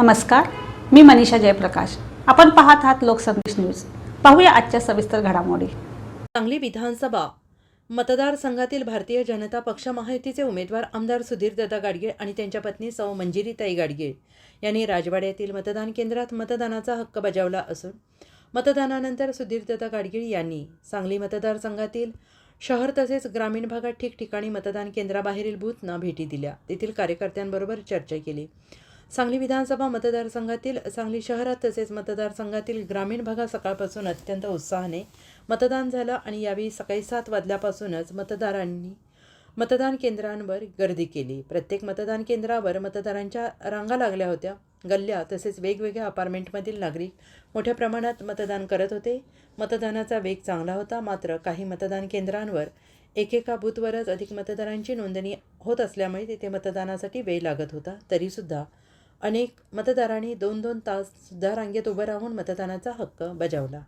नमस्कार मी मनीषा जयप्रकाश. आपण पाहत आहात लोकसंदेश न्यूज. पाहूया आजच्या सविस्तर घडामोडी. सांगली विधानसभा मतदारसंघातील भारतीय जनता पक्ष महायुतीचे उमेदवार आमदार सुधीर दत्ता गाडगीळ आणि त्यांच्या पत्नी सौ मंजिरीताई गाडगीळ यांनी राजवाड्यातील मतदान केंद्रात मतदानाचा हक्क बजावला असून मतदानानंतर सुधीरदादा गाडगीळ यांनी सांगली मतदारसंघातील शहर तसेच ग्रामीण भागात ठिकठिकाणी मतदान केंद्राबाहेरील बूथना भेटी दिल्या. तेथील कार्यकर्त्यांबरोबर चर्चा केली. सांगली विधानसभा मतदारसंघातील सांगली शहरात तसेच मतदारसंघातील ग्रामीण भागात सकाळपासून अत्यंत उत्साहाने मतदान झालं आणि यावेळी सकाळी सात वाजल्यापासूनच मतदारांनी मतदान केंद्रांवर गर्दी केली. प्रत्येक मतदान केंद्रावर मतदारांच्या रांगा लागल्या होत्या. गल्ल्या तसेच वेगवेगळ्या अपार्टमेंटमधील नागरिक मोठ्या प्रमाणात मतदान करत होते. मतदानाचा वेग चांगला होता मात्र काही मतदान केंद्रांवर एकेका बूथवरच अधिक मतदारांची नोंदणी होत असल्यामुळे तिथे मतदानासाठी वेळ लागत होता. तरीसुद्धा अनेक मतदारांनी दोन दोन तास सुद्धा रांगेत उभं राहून मतदानाचा हक्क बजावला.